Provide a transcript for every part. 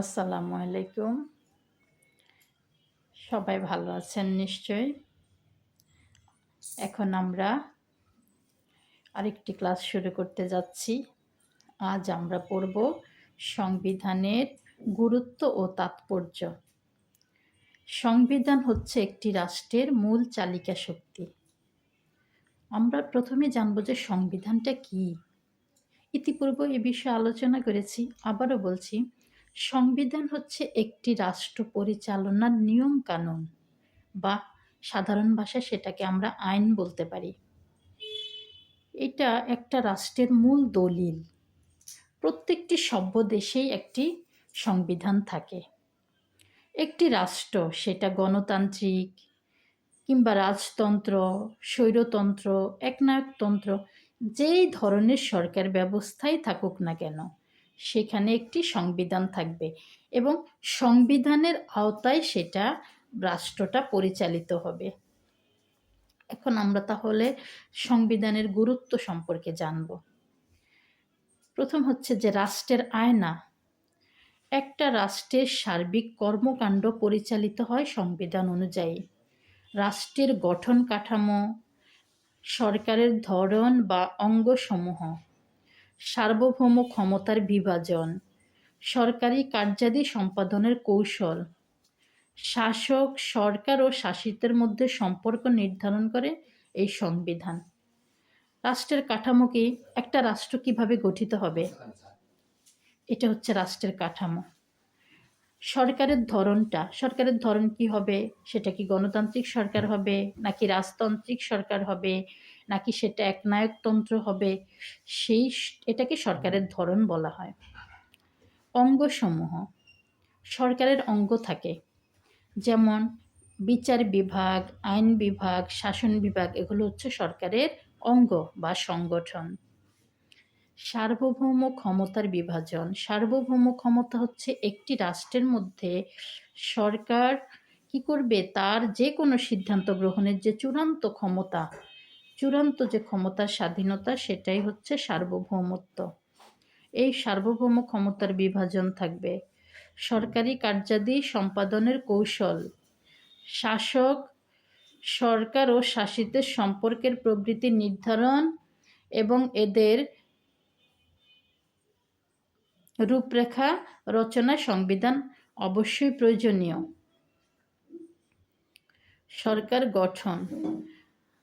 আসসালামু আলাইকুম। সবাই ভালো আছেন নিশ্চয়ই? এখন আমরা আরেকটি ক্লাস শুরু করতে যাচ্ছি। আজ আমরা পড়ব সংবিধানের গুরুত্ব ও তাৎপর্য। সংবিধান হচ্ছে একটি রাষ্ট্রের মূল চালিকা শক্তি। আমরা প্রথমে জানব যে সংবিধানটা কি। ইতিপূর্বে এ বিষয়ে আলোচনা করেছি, আবারও বলছি সংবিধান হচ্ছে একটি রাষ্ট্র পরিচালনার নিয়ম কানুন বা সাধারণ ভাষায় সেটাকে আমরা আইন বলতে পারি। এটা একটা রাষ্ট্রের মূল দলিল। প্রত্যেকটি সভ্য দেশেই একটি সংবিধান থাকে। একটি রাষ্ট্র, সেটা গণতান্ত্রিক কিংবা রাজতন্ত্র, স্বৈরতন্ত্র, একনায়কতন্ত্র, যেই ধরনের সরকার ব্যবস্থাই থাকুক না কেন সেখানে একটি সংবিধান থাকবে এবং সংবিধানের আওতায় সেটা রাষ্ট্রটা পরিচালিত হবে। এখন আমরা তাহলে সংবিধানের গুরুত্ব সম্পর্কে জানব। প্রথম হচ্ছে যে রাষ্ট্রের আয়না। একটা রাষ্ট্রের সার্বিক কর্মকাণ্ড পরিচালিত হয় সংবিধান অনুযায়ী। রাষ্ট্রের গঠন কাঠামো, সরকারের ধরন বা অঙ্গসমূহ। সার্বভৌম ক্ষমতার বিভাজন, সরকারি কার্যাদি সম্পাদনের কৌশল। শাসক, সরকার ও শাসিতের মধ্যে সম্পর্ক নির্ধারণ করে এই সংবিধান। রাষ্ট্রের কাঠামো কি, একটা রাষ্ট্র কীভাবে গঠিত হবে? এটা হচ্ছে রাষ্ট্রের কাঠামো। সরকারের ধরনটা, সরকারের ধরন কি হবে? সেটা কি গণতান্ত্রিক সরকার হবে? নাকি রাজতান্ত্রিক সরকার হবে? নাকি সেটা একনায়কতন্ত্র হবে? সেই এটাকে সরকারের ধরন বলা হয়। অঙ্গসমূহ, সরকারের অঙ্গ থাকে। যেমন বিচার বিভাগ, আইন বিভাগ, শাসন বিভাগ, এগুলো হচ্ছে সরকারের অঙ্গ বা সংগঠন। সার্বভৌম ক্ষমতার বিভাজন। সার্বভৌম ক্ষমতা হচ্ছে একটি রাষ্ট্রের মধ্যে সরকার কি করবে? তার যে কোনো সিদ্ধান্ত গ্রহণের যে চূড়ান্ত ক্ষমতা, চূড়ান্ত যে ক্ষমতার স্বাধীনতা, সেটাই হচ্ছে সার্বভৌমত্ব। এই সার্বভৌম ক্ষমতার বিভাজন থাকবে সরকারি কার্যাদি সম্পাদনের কৌশল। শাসক, সরকার ও শাসিতের সম্পর্কের প্রবৃতি নির্ধারণ এবং এদের রূপরেখা, রচনা, সংবিধান অবশ্যই প্রয়োজনীয়। সরকার গঠন।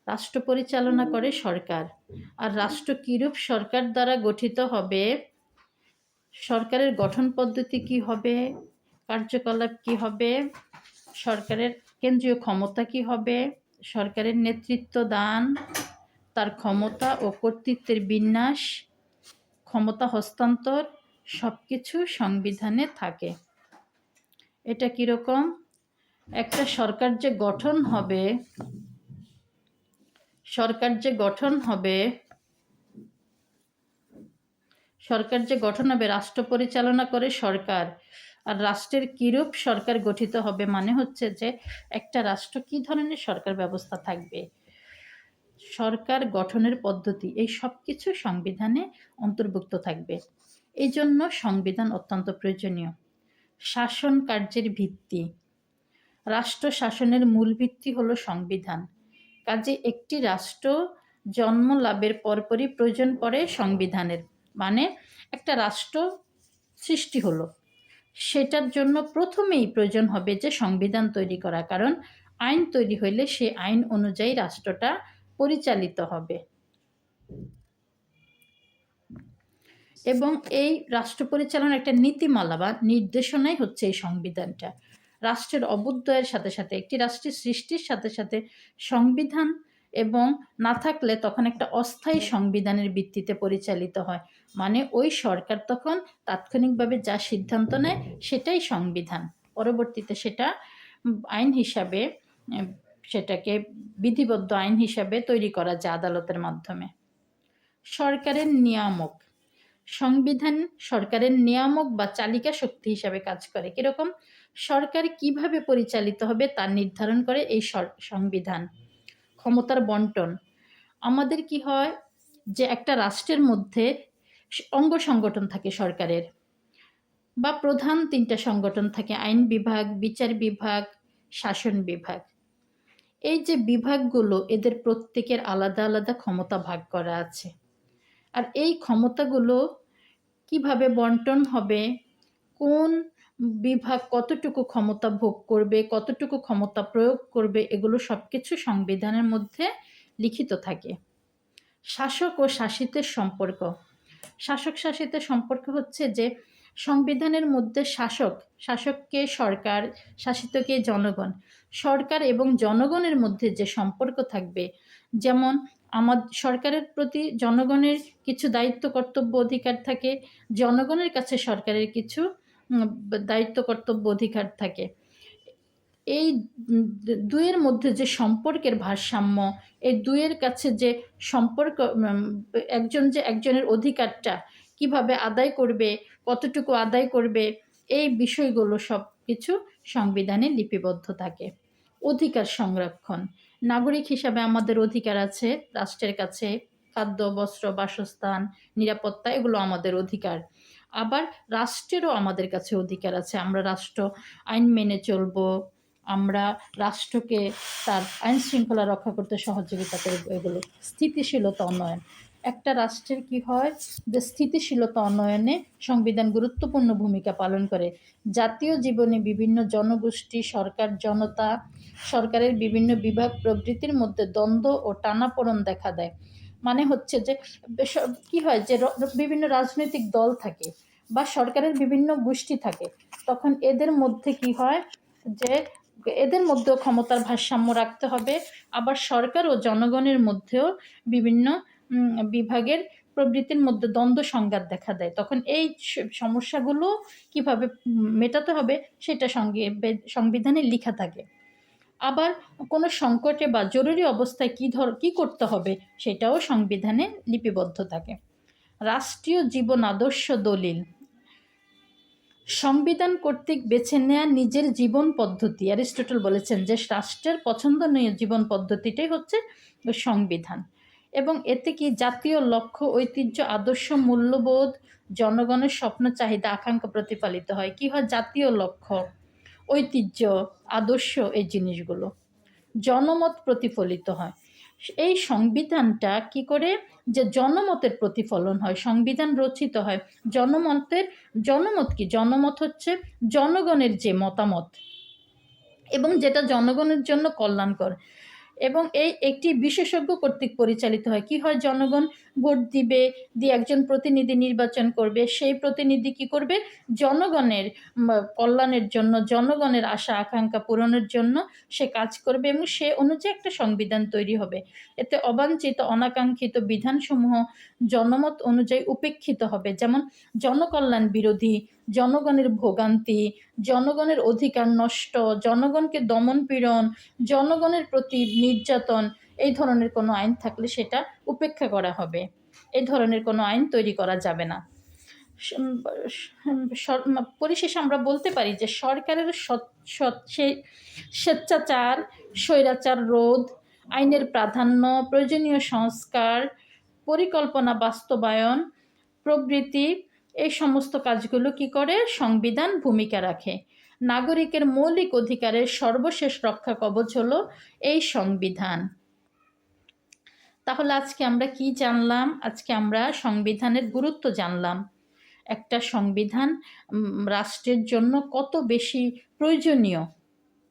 রাষ্ট্র পরিচালনা করে সরকার। আর রাষ্ট্র কিরূপ সরকার দ্বারা গঠিত হবে? সরকারের গঠন পদ্ধতি কি হবে? কার্যকলাপ কি হবে? সরকারের কেন্দ্রীয় ক্ষমতা কি হবে? সরকারের নেতৃত্ব দান। তার ক্ষমতা ও কর্তৃত্বের বিন্যাস। ক্ষমতা হস্তান্তর। সব কিছু সংবিধানে থাকে। এটা কীরকম? একটা সরকার যে গঠন হবে, সরকার যে গঠন হবে, সরকার যে গঠন হবে, রাষ্ট্র পরিচালনা করে সরকার। আর রাষ্ট্রের কিরূপ সরকার গঠিত হবে মানে হচ্ছে যে একটা রাষ্ট্র কি ধরনের সরকার ব্যবস্থা থাকবে? সরকার গঠনের পদ্ধতি, এই সব কিছু সংবিধানে অন্তর্ভুক্ত থাকবে। এই জন্য সংবিধান অত্যন্ত প্রয়োজনীয়। শাসন কার্যের ভিত্তি। রাষ্ট্র শাসনের মূল ভিত্তি হলো সংবিধান। কাজে একটি রাষ্ট্র জন্ম লাভের পরপরই প্রয়োজন পড়ে সংবিধানের। মানে একটা রাষ্ট্র সৃষ্টি হলো। সেটার জন্য প্রথমেই প্রয়োজন হবে যে সংবিধান তৈরি করা। কারণ আইন তৈরি হইলে সে আইন অনুযায়ী রাষ্ট্রটা পরিচালিত হবে। এবং এই রাষ্ট্র পরিচালনার একটা নীতিমালা বা নির্দেশনাই হচ্ছে এই সংবিধানটা। রাষ্ট্রের অবুদ্বয়ের সাথে সাথে, একটি রাষ্ট্রের সৃষ্টির সাথে সাথে সংবিধান এবং না থাকলে তখন একটা অস্থায়ী সংবিধানের ভিত্তিতে পরিচালিত হয়। মানে ওই সরকার তখন তাৎক্ষণিকভাবে যা সিদ্ধান্ত নেয় সেটাই সংবিধান। পরবর্তীতে সেটা আইন হিসাবে, সেটাকে বিধিবদ্ধ আইন হিসাবে তৈরি করা যায় আদালতের মাধ্যমে। সরকারের নিয়ামক। সংবিধান সরকারের নিয়ামক বা চালিকা শক্তি হিসাবে কাজ করে। কীরকম? সরকার কীভাবে পরিচালিত হবে তা নির্ধারণ করে এই সংবিধান। ক্ষমতার বন্টন। আমাদের কি হয় যে একটা রাষ্ট্রের মধ্যে অঙ্গ সংগঠন থাকে সরকারের বা প্রধান তিনটা সংগঠন থাকে, আইন বিভাগ, বিচার বিভাগ, শাসন বিভাগ। এই যে বিভাগগুলো, এদের প্রত্যেকের আলাদা আলাদা ক্ষমতা ভাগ করা আছে। আর এই ক্ষমতাগুলো কীভাবে বন্টন হবে, কোন বিভাগ কতটুকু ক্ষমতা ভোগ করবে, কতটুকু ক্ষমতা প্রয়োগ করবে, এগুলো সব কিছু সংবিধানের মধ্যে লিখিত থাকে। শাসক ও শাসিতের সম্পর্ক। শাসক শাসিতের সম্পর্ক হচ্ছে যে, সংবিধানের মধ্যে শাসক, শাসককে সরকার, শাসিতকে জনগণ। সরকার এবং জনগণের মধ্যে যে সম্পর্ক থাকবে, যেমন আমার সরকারের প্রতি জনগণের কিছু দায়িত্ব কর্তব্য অধিকার থাকে, জনগণের কাছে সরকারের কিছু দায়িত্ব কর্তব্য অধিকার থাকে। এই দুয়ের মধ্যে যে সম্পর্কের ভারসাম্য, এই দুয়ের কাছে যে সম্পর্ক একজন যে একজনের অধিকারটা কীভাবে আদায় করবে, কতটুকু আদায় করবে, এই বিষয়গুলো সব কিছু সংবিধানে লিপিবদ্ধ থাকে। অধিকার সংরক্ষণ। নাগরিক হিসাবে আমাদের অধিকার আছে, রাষ্ট্রের কাছে, খাদ্য, বস্ত্র, বাসস্থান, নিরাপত্তা, এগুলো আমাদের অধিকার। আবার রাষ্ট্রেরও আমাদের কাছে অধিকার আছে। আমরা রাষ্ট্র আইন মেনে চলব, আমরা রাষ্ট্রকে তার আইন শৃঙ্খলা রক্ষা করতে সহযোগিতা করব, এগুলো স্থিতিশীলতা উন্নয়ন। একটা রাষ্ট্রের কি হয়? যে স্থিতিশীলতা উন্নয়নে সংবিধান গুরুত্বপূর্ণ ভূমিকা পালন করে। জাতীয় জীবনে বিভিন্ন জনগোষ্ঠী, সরকার, জনতা সরকারের বিভিন্ন বিভাগ প্রবৃত্তির মধ্যে দ্বন্দ্ব ও টানাপোড়ন দেখা দেয়। মানে হচ্ছে যে কি হয় যে বিভিন্ন রাজনৈতিক দল থাকে বা সরকারের বিভিন্ন গোষ্ঠী থাকে, তখন এদের মধ্যে কি হয় যে, এদের মধ্যেও ক্ষমতার ভারসাম্য রাখতে হবে। আবার সরকার ও জনগণের মধ্যেও বিভিন্ন বিভাগের প্রবৃত্তির মধ্যে দ্বন্দ্ব সংঘাত দেখা দেয়। তখন এই সমস্যাগুলো কীভাবে মেটাতে হবে, সেটা সঙ্গে সংবিধানে লেখা থাকে। আবার কোনো সংকটে বা জরুরি অবস্থায় কী ধর, কী করতে হবে সেটাও সংবিধানে লিপিবদ্ধ থাকে। রাষ্ট্রীয় জীবন আদর্শ দলিল। সংবিধান কর্তৃক বেছে নেওয়া নিজের জীবন পদ্ধতি। অ্যারিস্টটল বলেছেন যে রাষ্ট্রের পছন্দনীয় জীবন পদ্ধতিটাই হচ্ছে সংবিধান। এবং এতে কি জাতীয় লক্ষ্য, ঐতিহ্য, আদর্শ, মূল্যবোধ, জনগণের স্বপ্ন, চাহিদা, আকাঙ্ক্ষা প্রতিফলিত হয়? কি হয়? জাতীয় লক্ষ্য। ঐতিহ্য, আদর্শ এই জিনিসগুলো জনমত প্রতিফলিত হয়। এই সংবিধানটা কি করে? যে জনমতের প্রতিফলন হয়, সংবিধান রচিত হয়। জনমতের, জনমত কি? জনমত হচ্ছে জনগণের যে মতামত এবং যেটা জনগণের জন্য কল্যাণকর। এবং এই একটি বিশেষজ্ঞ কর্তৃক পরিচালিত হয়। কি হয়? জনগণ ভোট দিবে, দিয়ে একজন প্রতিনিধি নির্বাচন করবে। সেই প্রতিনিধি কি করবে? জনগণের কল্যাণের জন্য, জনগণের আশা, আকাঙ্ক্ষা পূরণের জন্য সে কাজ করবে এবং সে অনুযায়ী একটা সংবিধান তৈরি হবে। এতে অবাঞ্ছিত, অনাকাঙ্ক্ষিত বিধানসমূহ জনমত অনুযায়ী উপেক্ষিত হবে। যেমন, জনকল্যাণ বিরোধী জনগণের ভোগান্তি, জনগণের অধিকার নষ্ট, জনগণকে দমন পীড়ন জনগণের প্রতি নির্যাতন, এই ধরনের কোনো আইন থাকলে সেটা উপেক্ষা করা হবে। এই ধরনের কোনো আইন তৈরি করা যাবে না। পরিশেষে আমরা বলতে পারি যে সরকারের স্বেচ্ছাচার, স্বৈরাচার রোধ, আইনের প্রাধান্য, প্রয়োজনীয় সংস্কার, পরিকল্পনা বাস্তবায়ন প্রভৃতি এই সমস্ত কাজগুলো কি করে? সংবিধান ভূমিকা রাখে। নাগরিকের মৌলিক অধিকারের সর্বশেষ রক্ষা কবচ হলো এই সংবিধান। তাহলে আজকে আমরা কি জানলাম? আজকে আমরা সংবিধানের গুরুত্ব জানলাম। একটা সংবিধান রাষ্ট্রের জন্য কত বেশি প্রয়োজনীয়?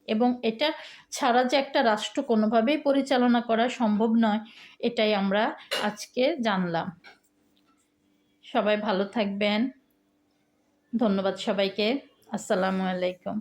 এবং এটা ছাড়া যে একটা রাষ্ট্র কোনোভাবেই পরিচালনা করা সম্ভব নয়, এটাই আমরা আজকে জানলাম। সবাই ভালো থাকবেন। ধন্যবাদ সবাইকে। আসসালামু আলাইকুম।